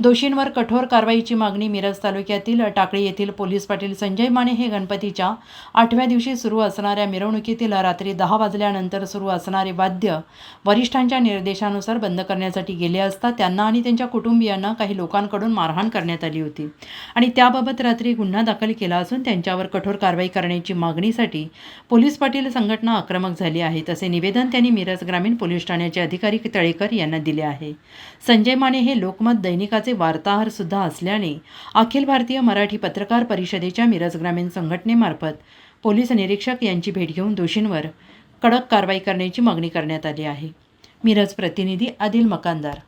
दोषींवर कठोर कारवाईची मागणी मिरज तालुक्यातील टाकळी येथील पोलीस पाटील संजय माने हे गणपतीच्या आठव्या दिवशी सुरू असणाऱ्या मिरवणुकीतील रात्री दहा वाजल्यानंतर सुरू असणारे वाद्य वरिष्ठांच्या निर्देशानुसार बंद करण्यासाठी गेले असता त्यांना आणि त्यांच्या कुटुंबियांना काही लोकांकडून मारहाण करण्यात आली होती. आणि त्याबाबत रात्री गुन्हा दाखल केला असून त्यांच्यावर कठोर कारवाई करण्याची मागणीसाठी पोलीस पाटील संघटना आक्रमक झाली आहे तसे निवेदन त्यांनी मिरज ग्रामीण पोलीस ठाण्याचे अधिकारी तळेकर यांना दिले आहे. संजय माने हे लोकमत दैनिकाचे वार्ताहर सुद्धा असल्याने अखिल भारतीय मराठी पत्रकार परिषदेच्या मिरज ग्रामीण संघटनेमार्फत पोलीस निरीक्षक यांची भेट घेऊन दोषींवर कडक कारवाई करण्याची मागणी करण्यात आली आहे. मिरज प्रतिनिधी आदिल मकानदार.